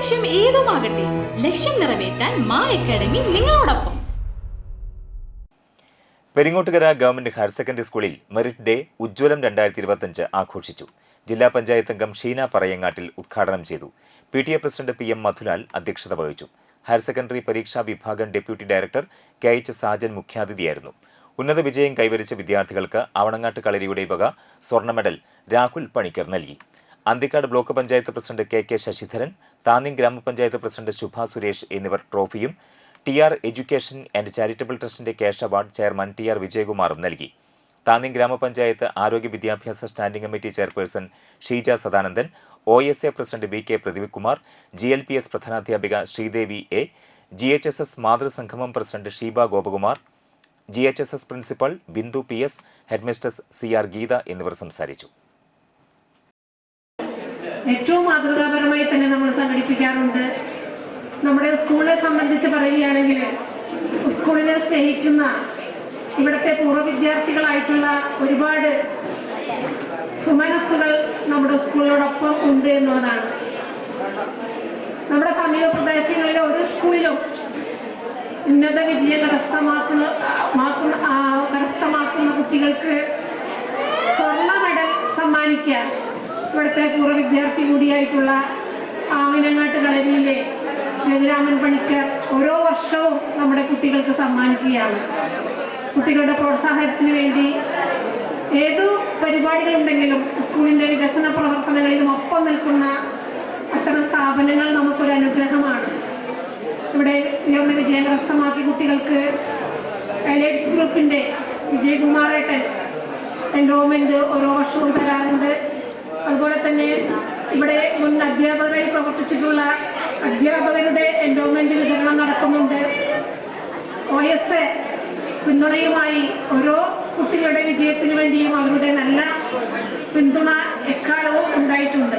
ലക്ഷ്യം ഏതുമാകട്ടെ ലക്ഷ്യം നിറവേറ്റാൻ മാ അക്കാഡമി നിങ്ങളോടൊപ്പം. പെരിങ്ങോട്ടുകര ഗവൺമെന്റ് ഹയർ സെക്കൻഡറി സ്കൂളിൽ മെറിറ്റ് ഡേ ഉജ്ജ്വലം രണ്ടായിരത്തി ഇരുപത്തിയഞ്ച് ആഘോഷിച്ചു. ജില്ലാ പഞ്ചായത്ത് അംഗം ഷീന പറയങ്ങാട്ടിൽ ഉദ്ഘാടനം ചെയ്തു. P T A president P M Madhulal അധ്യക്ഷത വഹിച്ചു. ഹയർ സെക്കൻഡറി പരീക്ഷാ വിഭാഗം deputy director K H Sajan മുഖ്യാതിഥിയായിരുന്നു. ഉന്നത വിജയം കൈവരിച്ച വിദ്യാർത്ഥികൾക്ക് അവണങ്ങാട്ട് കളരിയുടെ വക സ്വർണ മെഡൽ രാഹുൽ പണിക്കർ നൽകി. Anthikkad block panchayat president K K Sasidharan Thanniyam grama panchayat president Shubha Suresh എന്നിവർ ട്രോഫിയും T R education and charitable ട്രസ്റ്റിന്റെ cash award chairman T R വിജയകുമാറും നൽകി. താന്നിം ഗ്രാമപഞ്ചായത്ത് ആരോഗ്യ വിദ്യാഭ്യാസ standing committee chairperson Sheeja Sadanandan O S A president B K Prathivikumar G L P S പ്രധാനാധ്യാപിക Sreedevi A G H S S മാതൃസംഗമം president Sheeba Gopakumar G H S S principal Bindu P S headmistress C R Geetha എന്നിവർ സംസാരിച്ചു. ഏറ്റവും മാതൃകാപരമായി തന്നെ നമ്മൾ സംഘടിപ്പിക്കാറുണ്ട്. നമ്മുടെ സ്കൂളിനെ സംബന്ധിച്ച് പറയുകയാണെങ്കിൽ സ്കൂളിനെ സ്നേഹിക്കുന്ന ഇവിടുത്തെ പൂർവ വിദ്യാർത്ഥികളായിട്ടുള്ള ഒരുപാട് സുമനസ്സുകൾ നമ്മുടെ സ്കൂളിനോടൊപ്പം ഉണ്ട് എന്നുള്ളതാണ്. നമ്മുടെ സമീപ പ്രദേശങ്ങളിലെ ഒരു സ്കൂളിലും ഉന്നത വിജയം കരസ്ഥമാക്കുന്ന മാക്കുന്ന കരസ്ഥമാക്കുന്ന കുട്ടികൾക്ക് സ്വർണ മെഡൽ സമ്മാനിക്കാൻ ഇവിടുത്തെ പൂർവ വിദ്യാർത്ഥി കൂടിയായിട്ടുള്ള ആമിനങ്ങാട്ട് കളരിയിലെ രഘുരാമൻ പണിക്കർ ഓരോ വർഷവും നമ്മുടെ കുട്ടികൾക്ക് സമ്മാനിക്കുകയാണ്. കുട്ടികളുടെ പ്രോത്സാഹനത്തിന് വേണ്ടി ഏതു പരിപാടികളുണ്ടെങ്കിലും സ്കൂളിന്റെ വികസന പ്രവർത്തനങ്ങളിലും ഒപ്പം നിൽക്കുന്ന അത്തരം സ്ഥാപനങ്ങൾ നമുക്കൊരു അനുഗ്രഹമാണ്. ഇവിടെ ഉയർന്ന വിജയം കരസ്ഥമാക്കിയ കുട്ടികൾക്ക് എലൈറ്റ്സ് ഗ്രൂപ്പിന്റെ വിജയകുമാറേട്ടൻ എൻറോൾമെന്റ് ഓരോ വർഷവും തരാറുണ്ട്. അതുപോലെ തന്നെ ഇവിടെ മുൻ അധ്യാപകരായി പ്രവർത്തിച്ചിട്ടുള്ള അധ്യാപകരുടെ എൻറോൾമെന്റ് വിതരണം നടക്കുന്നുണ്ട്. ഒ എസ് പിന്തുണയുമായി ഓരോ കുട്ടികളുടെ വിജയത്തിന് വേണ്ടിയും അവരുടെ നല്ല പിന്തുണ എക്കാലവും ഉണ്ടായിട്ടുണ്ട്.